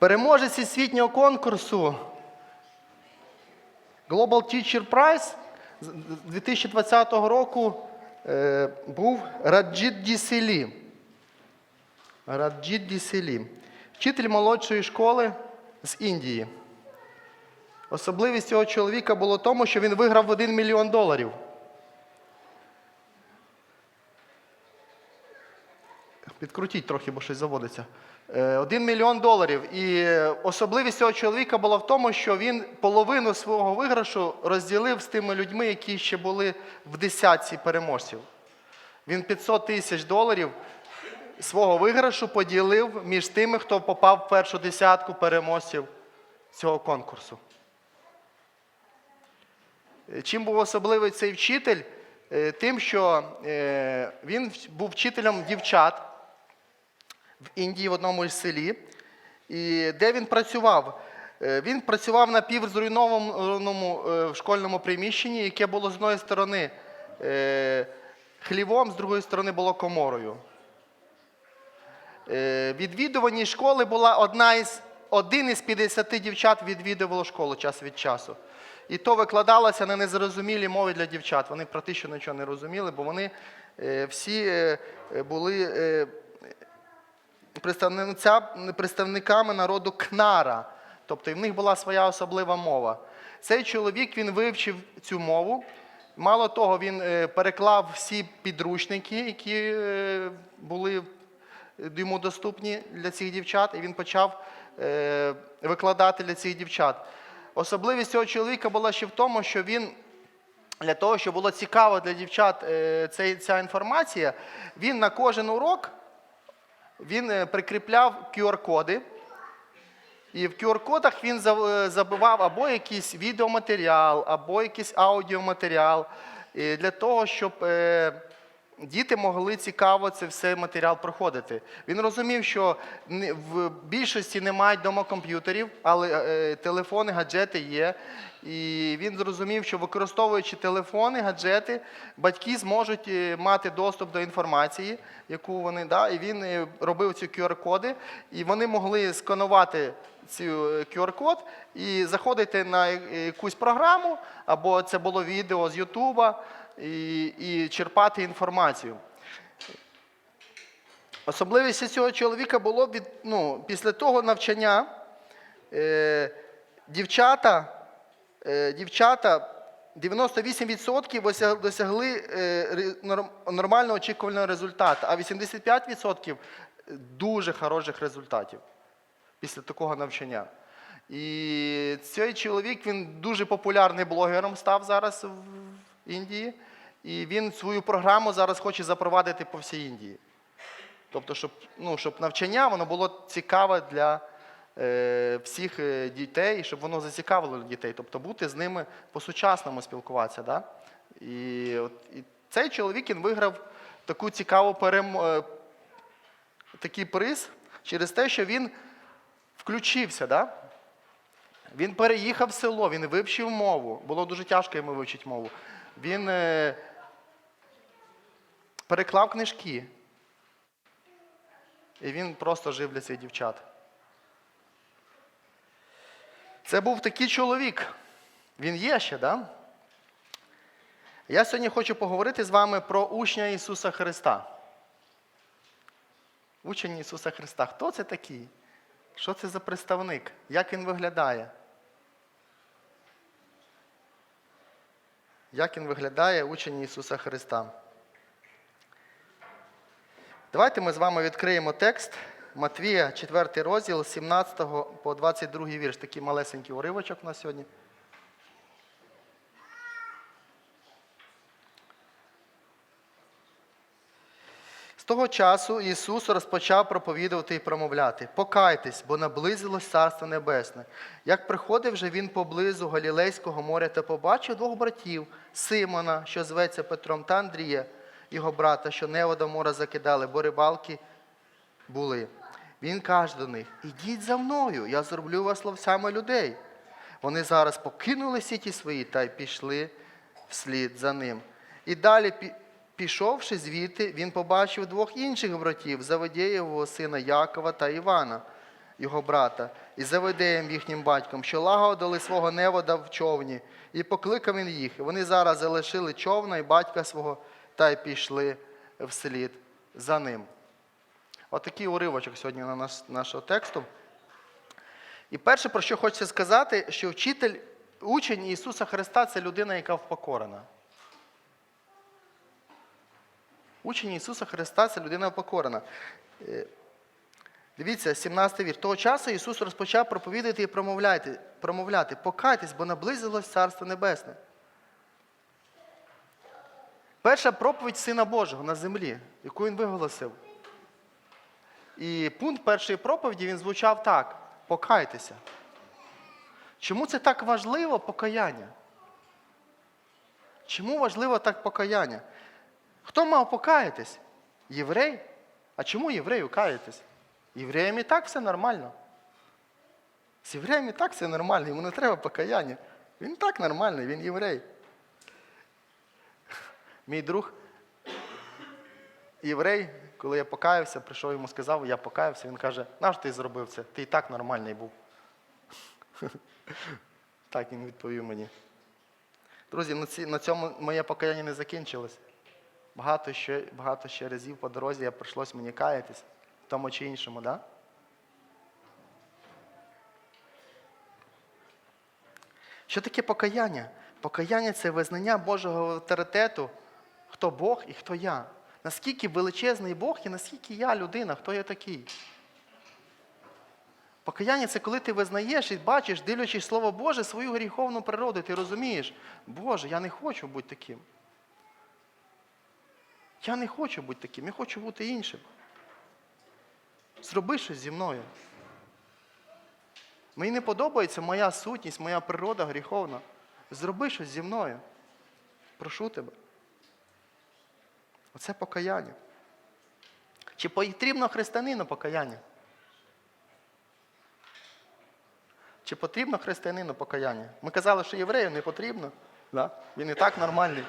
Переможець всесвітнього конкурсу Global Teacher Prize з 2020 року е, був Раджіт Діселі. Раджіт Діселі. Вчитель молодшої школи з Індії. Особливість цього чоловіка було тому, що він виграв 1 мільйон доларів. Підкрутіть трохи, бо щось заводиться. Е, Один мільйон доларів. І особливість цього чоловіка була в тому, що він половину свого виграшу розділив з тими людьми, які ще були в десятці переможців. Він 500 тисяч доларів свого виграшу поділив між тими, хто попав в першу десятку переможців цього конкурсу. Е, Чим був особливий цей вчитель? Е, Тим, що е, він був вчителем дівчат в Індії в одному із селі. І де він працював? Е, Він працював на півзруйнованому е, школьному приміщенні, яке було з одної сторони е, хлівом, з другої сторони було коморою. Відвідувані школи була одна із, один із 50 дівчат відвідувало школу час від часу. І то викладалося на незрозумілій мові для дівчат. Вони практично нічого не розуміли, бо вони всі були представниками народу Кнара. Тобто і в них була своя особлива мова. Цей чоловік він вивчив цю мову. Мало того, він е, переклав всі підручники, які е, були йому доступні для цих дівчат, і він почав е, викладати для цих дівчат. Особливість цього чоловіка була ще в тому, що він для того, щоб було цікаво для дівчат ця інформація, він на кожен урок він е, прикріпляв QR-коди. І в QR-кодах він е, забивав або якийсь відеоматеріал, або якийсь аудіоматеріал е, для того, щоб діти могли цікаво це все матеріал проходити. Він розумів, що в більшості не мають дома комп'ютерів, але е, телефони, гаджети є. І він зрозумів, що використовуючи телефони, гаджети, батьки зможуть е, мати доступ до інформації, яку вони да, і він е, робив ці QR-коди, і вони могли сканувати цю е, QR-код і заходити на якусь програму, або це було відео з Ютуба, і, і черпати інформацію. Особливість цього чоловіка було від, ну, після того навчання е, дівчата, е, дівчата 98% досягли е, ре- норм- нормального очікуваного результату, а 85% дуже хороших результатів після такого навчання. І цей чоловік він дуже популярний блогером став зараз в Індії. І він свою програму зараз хоче запровадити по всій Індії. Тобто, щоб, ну, щоб навчання воно було цікаве для е, всіх е, дітей, щоб воно зацікавило дітей. Тобто бути з ними по-сучасному спілкуватися. Да? І, от, і цей чоловік він виграв таку цікаву перем... е, такий приз через те, що він включився. Да? Він переїхав в село, він вивчив мову. Було дуже тяжко йому вивчити мову. Він е, переклав книжки. І він просто жив для цих дівчат. Це був такий чоловік. Він є ще, да? Я сьогодні хочу поговорити з вами про учня Ісуса Христа. Учень Ісуса Христа. Хто це такий? Що це за представник? Як він виглядає? Як він виглядає учень Ісуса Христа? Давайте ми з вами відкриємо текст Матвія, 4 розділ, 17 по 22 вірш. Такий малесенький уривочок у нас сьогодні. З того часу Ісус розпочав проповідувати і промовляти: Покайтесь, бо наблизилось Царство Небесне. Як приходив же він поблизу Галілейського моря та побачив двох братів Симона, що зветься Петром, та Андрія, його брата, що невода мора закидали, бо рибалки були. Він каже до них: Ідіть за мною, я зроблю вас ловцями людей. Вони зараз покинули сіті свої та й пішли вслід за ним. І далі, пішовши звідти, він побачив двох інших братів Заводєєвого сина Якова та Івана, його брата, і Заведеєм їхнім батьком, що лагодили свого невода в човні, і покликав він їх. Вони зараз залишили човна і батька свого та й пішли вслід за ним. Отакий уривочок сьогодні на наш, нашого тексту. І перше, про що хочеться сказати, що вчитель, учень Ісуса Христа це людина, яка впокорена. Учень Ісуса Христа це людина впокорена. Е, Дивіться, 17 вір. Того часу Ісус розпочав проповідати і промовляти, промовляти покайтесь, бо наблизилось Царство Небесне. Перша проповідь Сина Божого на землі, яку він виголосив. І пункт першої проповіді він звучав так: покайтеся. Чому це так важливо покаяння? Чому важливо так покаяння? Хто мав покаятись? Єврей? А чому єврею каятись? Євреям і так все нормально. З євреєм і так все нормально, йому не треба покаяння. Він так нормальний, він єврей. Мій друг, єврей, коли я покаявся, прийшов йому сказав, я покаявся, він каже, наш ти зробив це? Ти і так нормальний був. Так він відповів мені. Друзі, на, цьому моє покаяння не закінчилось. Багато ще, багато ще разів по дорозі я прийшлось мені каятись в тому чи іншому, да? Що таке покаяння? Покаяння це визнання Божого авторитету, хто Бог і хто я. Наскільки величезний Бог і наскільки я людина, хто я такий. Покаяння це коли ти визнаєш і бачиш, дивлячись Слово Боже, свою гріховну природу, ти розумієш, Боже, я не хочу бути таким. Я не хочу бути таким, я хочу бути іншим. Зроби щось зі мною. Мені не подобається моя сутність, моя природа гріховна. Зроби щось зі мною. Прошу тебе. Оце покаяння. Чи потрібно християнину покаяння? Чи потрібно християнину покаяння? Ми казали, що єврею не потрібно. Да? Він і так нормальний.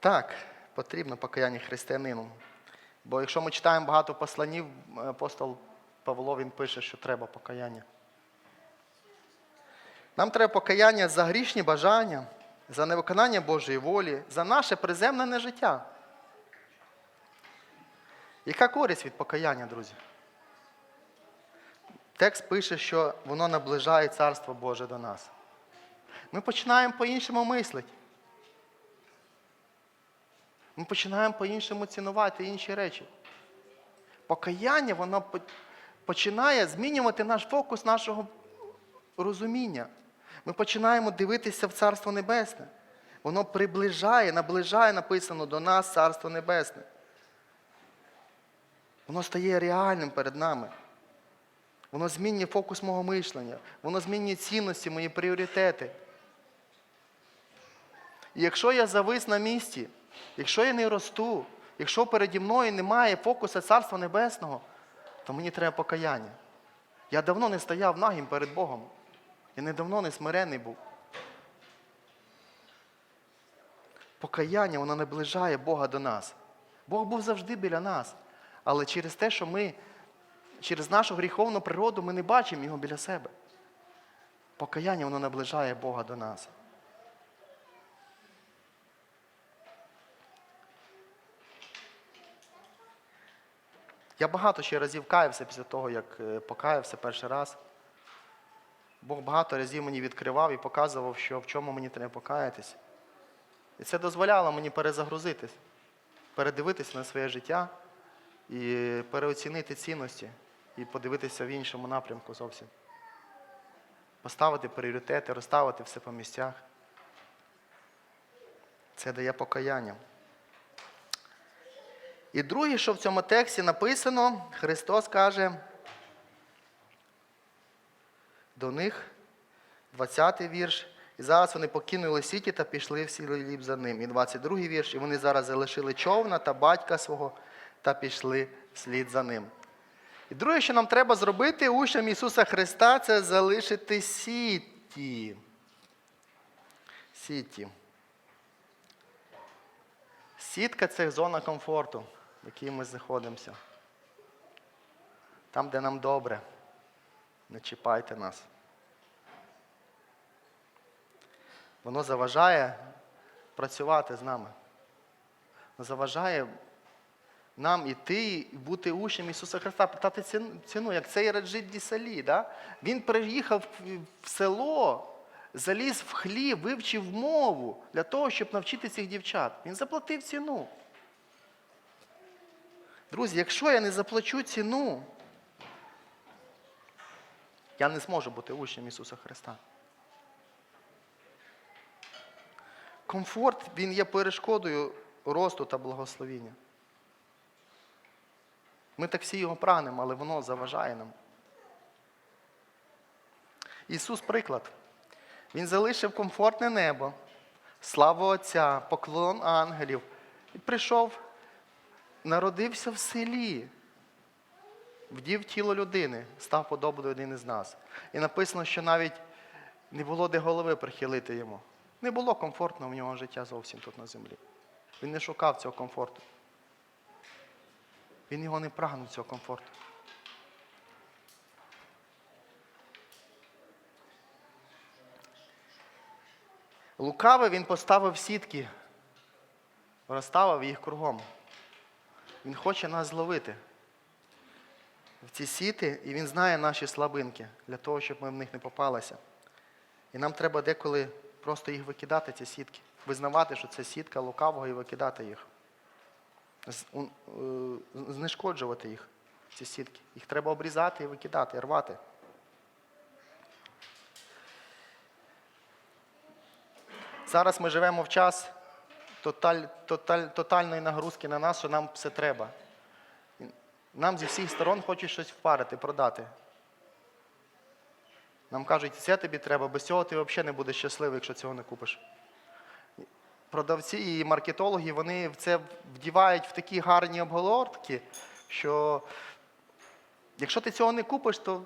Так, потрібно покаяння християнину. Бо якщо ми читаємо багато посланів, апостол Павло він пише, що треба покаяння. Нам треба покаяння за грішні бажання, за невиконання Божої волі, за наше приземлене життя. Яка користь від покаяння, друзі? Текст пише, що воно наближає Царство Боже до нас. Ми починаємо по-іншому мислити. Ми починаємо по-іншому цінувати інші речі. Покаяння, воно починає змінювати наш фокус нашого розуміння. Ми починаємо дивитися в Царство Небесне. Воно приближає, наближає, написано до нас Царство Небесне. Воно стає реальним перед нами. Воно змінює фокус мого мишлення, воно змінює цінності, мої пріоритети. І якщо я завис на місці, якщо я не росту, якщо переді мною немає фокуса Царства Небесного, то мені треба покаяння. Я давно не стояв нагим перед Богом. Я недавно не смирений був. Покаяння, воно наближає Бога до нас. Бог був завжди біля нас. Але через те, що ми, через нашу гріховну природу, ми не бачимо його біля себе. Покаяння, воно наближає Бога до нас. Я багато ще разів каявся після того, як е, покаявся перший раз. Бог багато разів мені відкривав і показував, що в чому мені треба покаятись. І це дозволяло мені перезагрузитись, передивитися на своє життя і переоцінити цінності і подивитися в іншому напрямку зовсім. Поставити пріоритети, розставити все по місцях. Це дає покаяння. І друге, що в цьому тексті написано, Христос каже до них, 20-й вірш, і зараз вони покинули сіті та пішли всі ліп за ним. І 22-й вірш, і вони зараз залишили човна та батька свого та пішли вслід за ним. І друге, що нам треба зробити учням Ісуса Христа, це залишити сіті. Сіті. Сітка це зона комфорту, в якій ми знаходимося. Там, де нам добре. Не чіпайте нас. Воно заважає працювати з нами. Заважає нам іти і бути учнем Ісуса Христа, питати ціну- як цей Раджит Дісалі. Да? Він приїхав в село, заліз в хліб, вивчив мову для того, щоб навчити цих дівчат. Він заплатив ціну. Друзі, якщо я не заплачу ціну, я не зможу бути учнем Ісуса Христа. Комфорт, він є перешкодою росту та благословіння. Ми так всі його прагнемо, але воно заважає нам. Ісус приклад. Він залишив комфортне небо, славу Отця, поклон ангелів. І прийшов, народився в селі, вдів тіло людини, став подобою один із нас. І написано, що навіть не було де голови прихилити йому. Не було комфортного в нього життя зовсім тут на землі. Він не шукав цього комфорту. Він його не прагнув цього комфорту. Лукавий він поставив сітки, розставив їх кругом. Він хоче нас зловити в ці сіти, і він знає наші слабинки для того, щоб ми в них не попалися. І нам треба деколи просто їх викидати, ці сітки, визнавати, що це сітка лукавого і викидати їх. Е, Знешкоджувати їх, ці сітки. Їх треба обрізати і викидати, і рвати. Зараз ми живемо в час тоталь, тоталь, тотальної нагрузки на нас, що нам все треба. Нам зі всіх сторон хочуть щось впарити, продати. Нам кажуть, це тобі треба, без цього ти взагалі не будеш щасливий, якщо цього не купиш. Продавці і маркетологи вони це вдівають в такі гарні обгортки, що якщо ти цього не купиш, то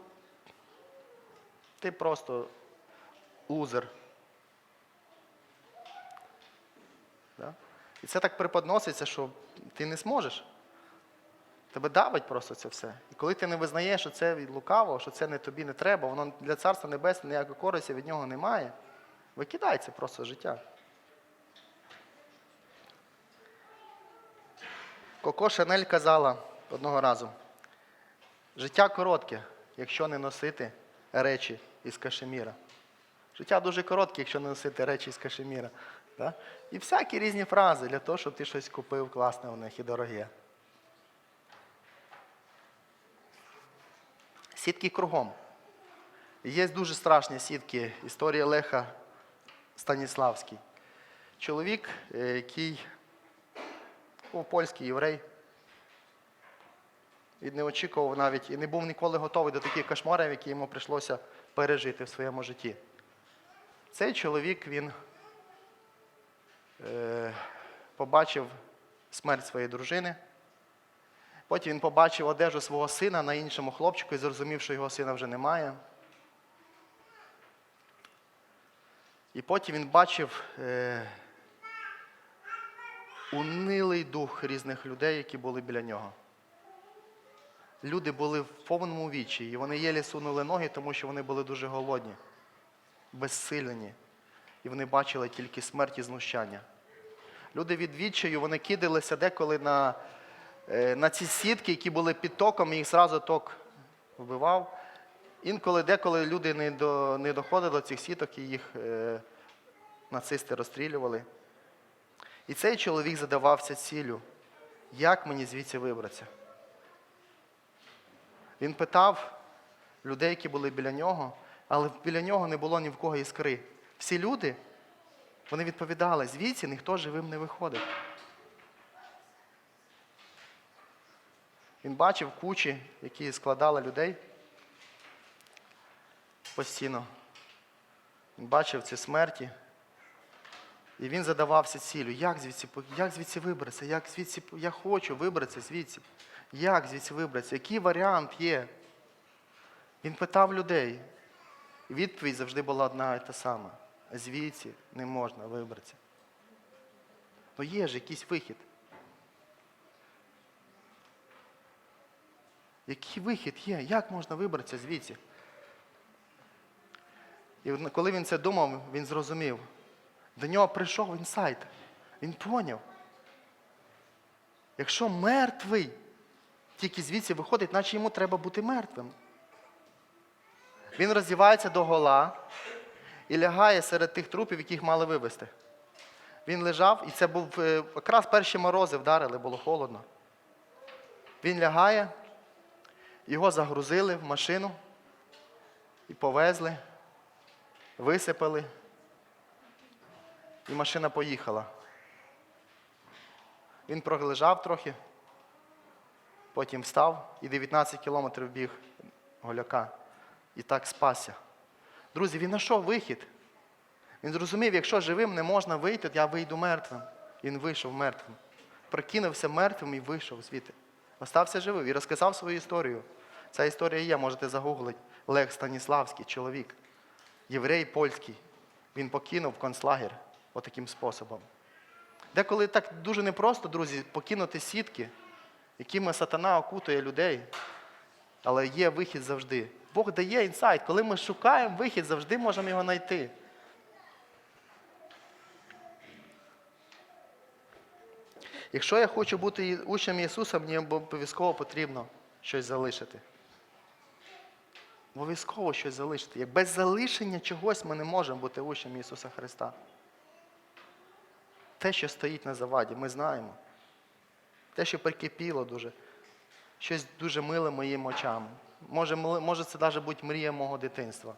ти просто лузер. Да? І це так преподноситься, що ти не зможеш. Тебе давить просто це все. І коли ти не визнаєш, що це від лукавого, що це не тобі не треба, воно для Царства Небесного ніякої користі від нього немає, викидай це просто життя. Коко Шанель казала одного разу: життя коротке, якщо не носити речі із кашеміра. Життя дуже коротке, якщо не носити речі з кашеміра. Да? І всякі різні фрази для того, щоб ти щось купив класне у них і дороге. Сітки кругом. Є дуже страшні сітки. Історія Леха Станіславський. Чоловік, е, який був польський єврей. Він не очікував навіть і не був ніколи готовий до таких кошмарів, які йому прийшлося пережити в своєму житті. Цей чоловік він е, побачив смерть своєї дружини. Потім він побачив одежу свого сина на іншому хлопчику і зрозумів, що його сина вже немає. І потім він бачив е, унилий дух різних людей, які були біля нього. Люди були в повному вічі, і вони єлі сунули ноги, тому що вони були дуже голодні, безсилені. І вони бачили тільки смерть і знущання. Люди від відчаю, вони кидалися деколи на, на ці сітки, які були під током, їх зразу ток вбивав. Інколи деколи люди не, до, не доходили до цих сіток і їх е, нацисти розстрілювали. І цей чоловік задавався ціллю, як мені звідси вибратися. Він питав людей, які були біля нього, але біля нього не було ні в кого іскри. Всі люди, вони відповідали, звідси ніхто живим не виходить. Він бачив кучі, які складали людей постійно. Він бачив ці смерті. І він задавався цілю, як звідси, як звідси вибратися, як звідси, я хочу вибратися звідси. Як звідси вибратися? Який варіант є? Він питав людей. Відповідь завжди була одна і та сама. Звідси не можна вибратися. Ну є ж якийсь вихід. Який вихід є? Як можна вибратися звідси? І коли він це думав, він зрозумів. До нього прийшов інсайт. Він поняв. Якщо мертвий, тільки звідси виходить, наче йому треба бути мертвим. Він роздівається до гола і лягає серед тих трупів, яких мали вивезти. Він лежав, і це був е, якраз перші морози вдарили, було холодно. Він лягає, його загрузили в машину і повезли, висипали, і машина поїхала. Він пролежав трохи, потім встав і 19 кілометрів біг голяка. І так спасся. Друзі, він знайшов вихід. Він зрозумів, якщо живим не можна вийти, то я вийду мертвим. Він вийшов мертвим. Прокинувся мертвим і вийшов звідти. Остався живим і розказав свою історію. Ця історія є, можете загуглити. Лех Станіславський, чоловік, єврей польський. Він покинув концлагер отаким способом. Деколи так дуже непросто, друзі, покинути сітки, якими сатана окутує людей. Але є вихід завжди. Бог дає інсайт. Коли ми шукаємо вихід, завжди можемо його знайти. Якщо я хочу бути учнем Ісуса, мені обов'язково потрібно щось залишити. Обов'язково щось залишити. Як без залишення чогось ми не можемо бути учнем Ісуса Христа. Те, що стоїть на заваді, ми знаємо. Те, що прикипіло дуже, щось дуже миле моїм очам. Може, може це навіть бути мрія мого дитинства.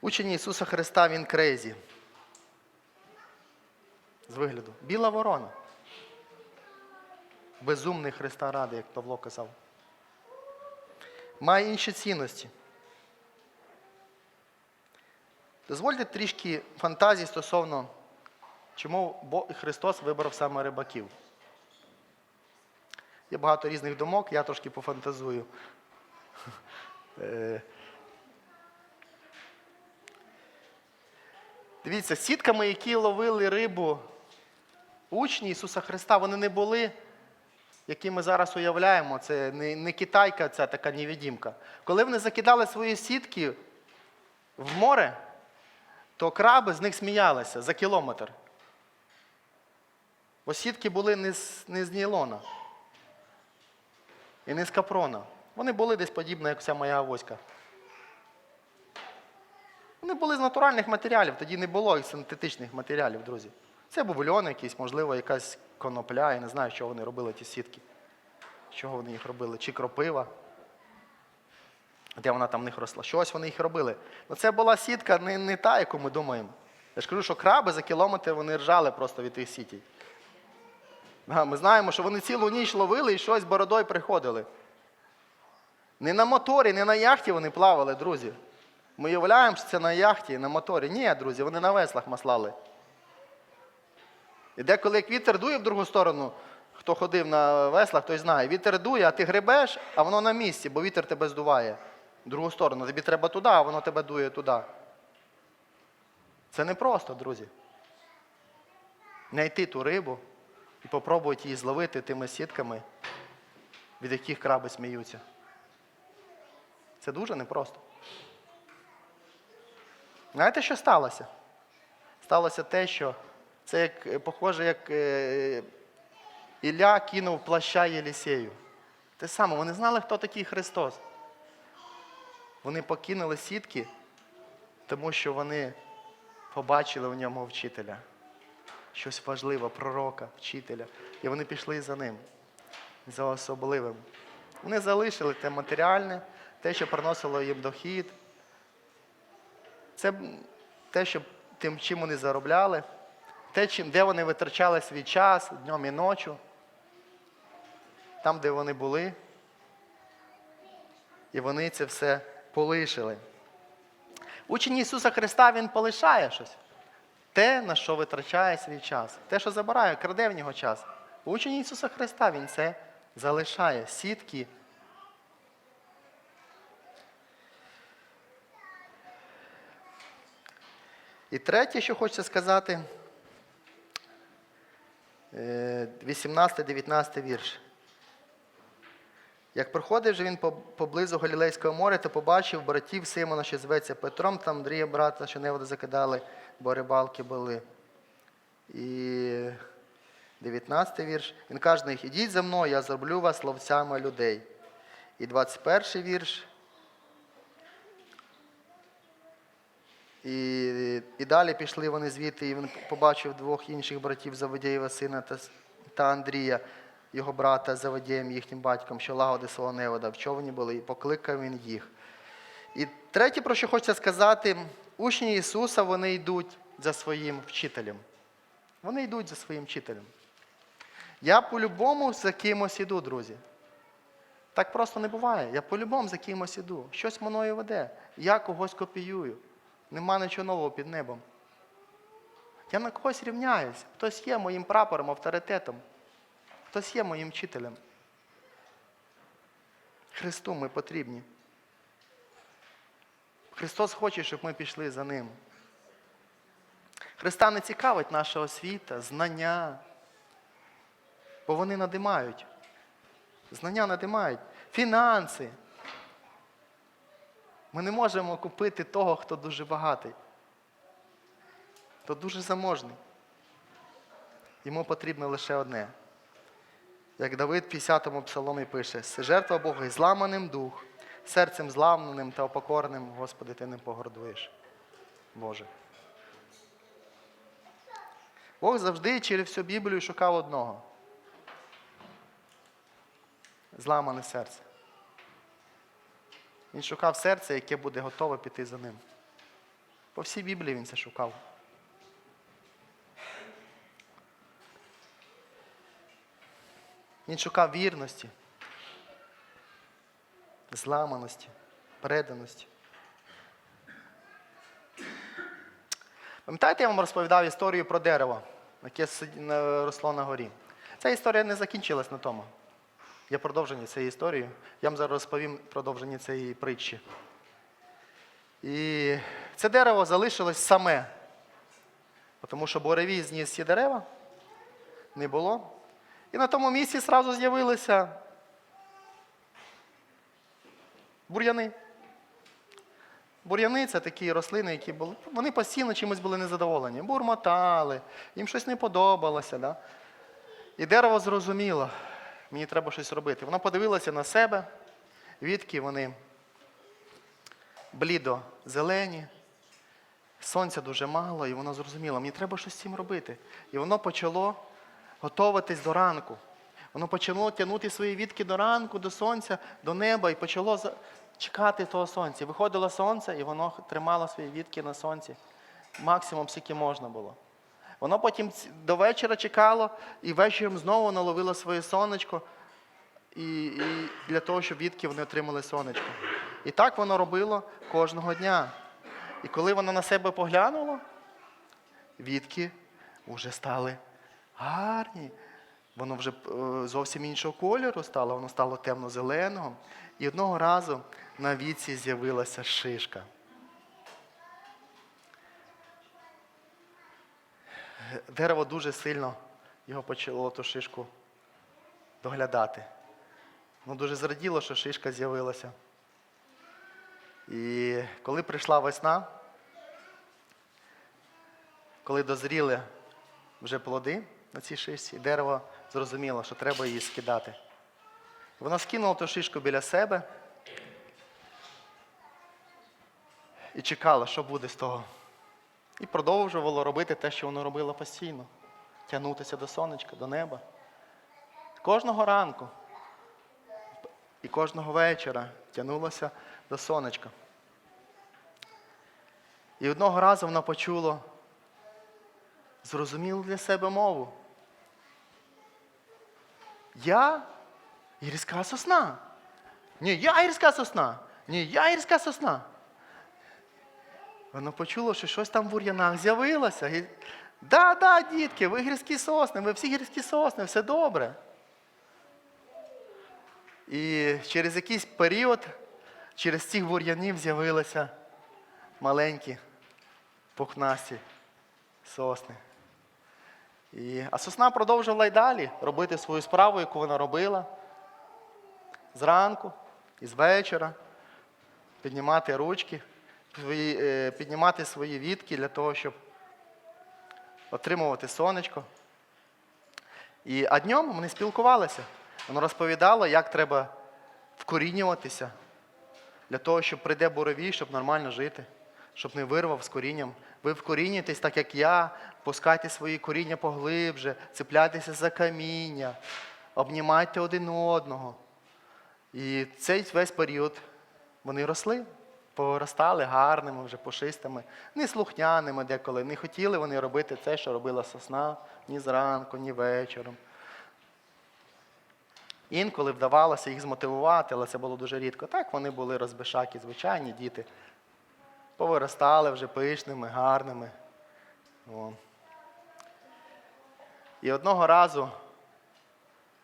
Учень Ісуса Христа Він крейзі. З вигляду. Біла ворона. Безумний Христа ради, як Павло казав. Має інші цінності. Дозвольте трішки фантазії стосовно, чому Христос вибрав саме рибаків. Є багато різних думок, я трошки пофантазую. Дивіться, сітками, які ловили рибу учні Ісуса Христа, вони не були, які ми зараз уявляємо. Це не, китайка, це така невідімка. Коли вони закидали свої сітки в море, то краби з них сміялися за кілометр. Бо сітки були не з, не з нейлона і не з капрона. Вони були десь подібні, як вся моя авоська. Вони були з натуральних матеріалів, тоді не було і синтетичних матеріалів, друзі. Це був льон якийсь, можливо, якась конопля, я не знаю, що вони робили, ті сітки. Чого вони їх робили? Чи кропива? Де вона там в них росла? Щось вони їх робили. Ну це була сітка не, не та, яку ми думаємо. Я ж кажу, що краби за кілометр вони ржали просто від тих сітей. Да, Ми знаємо, що вони цілу ніч ловили і щось бородою приходили. Не на моторі, не на яхті вони плавали, друзі. Ми уявляємо, що це на яхті, на моторі. Ні, друзі, вони на веслах маслали. І деколи як вітер дує в другу сторону, хто ходив на веслах, той знає. Вітер дує, а ти гребеш, а воно на місці, бо вітер тебе здуває. В другу сторону. Тобі треба туди, а воно тебе дує туди. Це не просто, друзі. Знайти ту рибу і попробувати її зловити тими сітками, від яких краби сміються. Це дуже непросто. Знаєте, що сталося? Сталося те, що це як, е, похоже, як е, Ілля кинув плаща Єлісею. Те саме, вони знали, хто такий Христос. Вони покинули сітки, тому що вони побачили в ньому вчителя. Щось важливе, пророка, вчителя. І вони пішли за ним, за особливим. Вони залишили те матеріальне, те, що приносило їм дохід. Це те, що тим, чим вони заробляли, те, чим, де вони витрачали свій час днем і ночі, там, де вони були. І вони це все полишили. Учень Ісуса Христа Він полишає щось. Те, на що витрачає свій час. Те, що забирає, краде в нього час. Учень Ісуса Христа Він це залишає. Сітки. І третє, що хочеться сказати, 18-19 вірш. Як проходив же він поблизу Галілейського моря, то побачив братів Симона, що зветься Петром, там Андрія брата, що неводи закидали, бо рибалки були. І 19 вірш. Він каже до ідіть за мною, я зроблю вас ловцями людей. І 21 вірш. І, і далі пішли вони звідти, і він побачив двох інших братів Заводєєва сина та, та Андрія, його брата з Заводєєм, їхнім батьком, що лагоди свого невода, в човні були, і покликав він їх. І третє, про що хочеться сказати, учні Ісуса вони йдуть за своїм вчителем. Вони йдуть за своїм вчителем. Я по-любому за кимось іду, друзі. Так просто не буває. Я по-любому за кимось іду. Щось мною веде. Я когось копіюю. Нема нічого нового під небом. Я на когось рівняюсь. Хтось є моїм прапором, авторитетом. Хтось є моїм вчителем. Христу ми потрібні. Христос хоче, щоб ми пішли за Ним. Христа не цікавить наша освіта, знання, бо вони надимають. Знання надимають. Фінанси. Ми не можемо купити того, хто дуже багатий, хто дуже заможний. Йому потрібно лише одне. Як Давид в 50-му псаломі пише, жертва Богу і зламаним дух, серцем зламаним та опокорним, Господи, ти не погордуєш. Боже. Бог завжди через всю Біблію шукав одного. Зламане серце. Він шукав серце, яке буде готове піти за ним. По всій Біблії він це шукав. Він шукав вірності, зламаності, преданості. Пам'ятаєте, я вам розповідав історію про дерево, яке росло на горі. Ця історія не закінчилась на тому. Є продовження цієї історії. Я вам зараз розповім продовження цієї притчі. І це дерево залишилось саме, тому що буревій зніс ці дерева, не було. І на тому місці одразу з'явилися бур'яни. Бур'яни це такі рослини, які були. Вони постійно чимось були незадоволені. Бурмотали, їм щось не подобалося. Да? І дерево зрозуміло, мені треба щось робити. Воно подивилося на себе, відки вони блідо зелені, сонця дуже мало, і воно зрозуміло, мені треба щось з цим робити. І воно почало готуватись до ранку. Воно почало тягнути свої відки до ранку, до сонця, до неба і почало чекати того сонця. Виходило сонце, і воно тримало свої відки на сонці. Максимум, скільки можна було. Воно потім до вечора чекало, і вечором знову наловило своє сонечко, і, і для того, щоб відки вони отримали сонечко. І так воно робило кожного дня. І коли воно на себе поглянуло, відки вже стали гарні. Воно вже е, зовсім іншого кольору стало, воно стало темно-зеленого. І одного разу на віці з'явилася шишка. Дерево дуже сильно його почало ту шишку доглядати. Воно дуже зраділо, що шишка з'явилася. І коли прийшла весна, коли дозріли вже плоди на цій шишці, дерево зрозуміло, що треба її скидати. Воно скинуло ту шишку біля себе і чекало, що буде з того. І продовжувало робити те, що воно робило постійно. Тягнутися до сонечка, до неба. Кожного ранку і кожного вечора тягнулося до сонечка. І одного разу воно почуло зрозумілу для себе мову. Я гірська сосна. Ні, я гірська сосна. Ні, я гірська сосна. Воно почуло, що щось там в бур'янах з'явилося. І... Да, да, дітки, ви гірські сосни, ви всі гірські сосни, все добре. І через якийсь період, через цих бур'янів з'явилися маленькі пухнасті сосни. І, а сосна продовжувала й далі робити свою справу, яку вона робила зранку і з вечора, піднімати ручки, свої, е, піднімати свої вітки для того, щоб отримувати сонечко. І, а днем вони спілкувалися. Воно розповідало, як треба вкорінюватися для того, щоб прийде буровій, щоб нормально жити, щоб не вирвав з корінням. Ви вкорінюєтесь, так як я, пускайте свої коріння поглибже, цепляйтеся за каміння, обнімайте один одного. І цей весь період вони росли, поростали гарними, вже пушистими, неслухняними деколи. Не хотіли вони робити те, що робила сосна ні зранку, ні вечором. Інколи вдавалося їх змотивувати, але це було дуже рідко. Так вони були розбишаки, звичайні діти. Повиростали вже пишними, гарними. О. І одного разу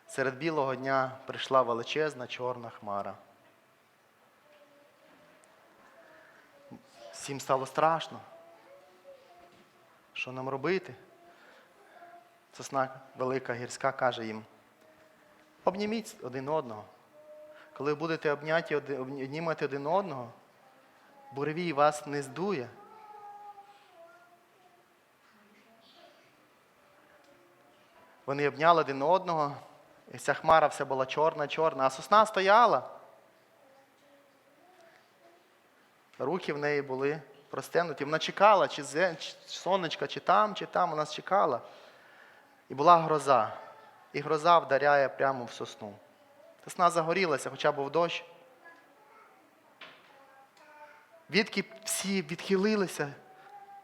серед білого дня прийшла величезна чорна хмара. Всім стало страшно. Що нам робити? Сосна велика гірська каже їм: обніміть один одного. Коли будете обняті, обнімати один одного, буревій вас не здує. Вони обняли один одного, і ця хмара вся була чорна-чорна, а сосна стояла. Руки в неї були простягнуті. Вона чекала, чи, сонечка, чи там, чи там, вона чекала. І була гроза. І гроза вдаряє прямо в сосну. Сосна загорілася, хоча був дощ. Відки всі відхилилися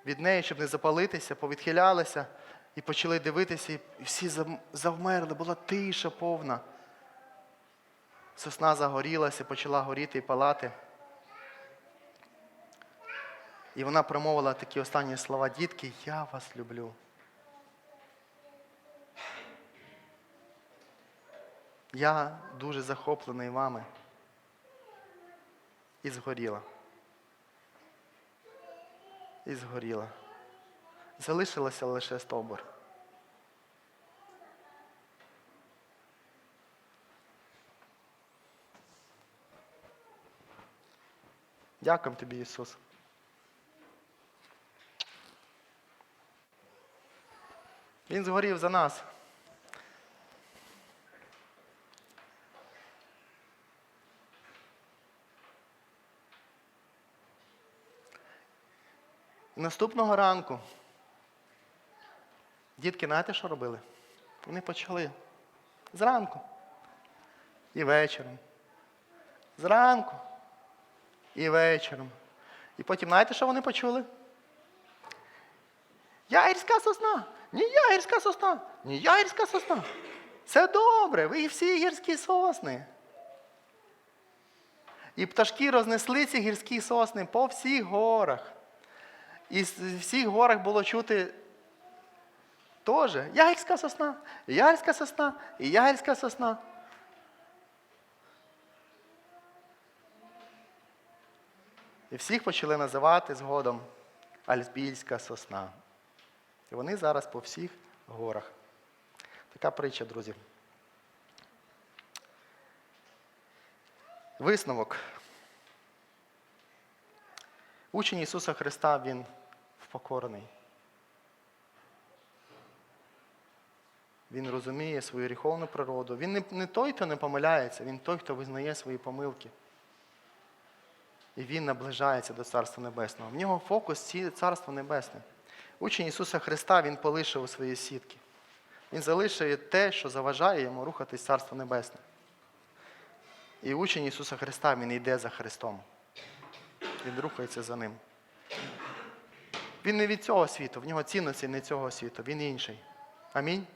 від неї, щоб не запалитися, повідхилялися і почали дивитися, і всі завмерли, була тиша повна. Сосна загорілася, почала горіти і палати. І вона промовила такі останні слова, дітки, я вас люблю. Я дуже захоплений вами. І згоріла. І згоріла. Залишилося лише стовбур. Дякую тобі, Ісус. Він згорів за нас. Наступного ранку дітки, знаєте, що робили? Вони почали зранку і вечором. Зранку і вечором. І потім, знаєте, що вони почули? Ягірська сосна! Ні ягірська сосна! Ні ягірська сосна! Це добре, ви всі гірські сосни. І пташки рознесли ці гірські сосни по всіх горах. І з всіх горах було чути теж ягірська сосна, ягірська сосна, і ягірська сосна. І всіх почали називати згодом Альбільська сосна. І вони зараз по всіх горах. Така притча, друзі. Висновок. Учень Ісуса Христа, Він впокорений. Він розуміє свою гріховну природу. Він не, не той, хто не помиляється, він той, хто визнає свої помилки. І він наближається до Царства Небесного. В нього фокус ці Царство Небесне. Учень Ісуса Христа Він полишив у свої сітки. Він залишує те, що заважає йому рухатись Царство Небесне. І учень Ісуса Христа Він йде за Христом. Він рухається за ним. Він не від цього світу, в нього цінності не цього світу, він інший. Амінь.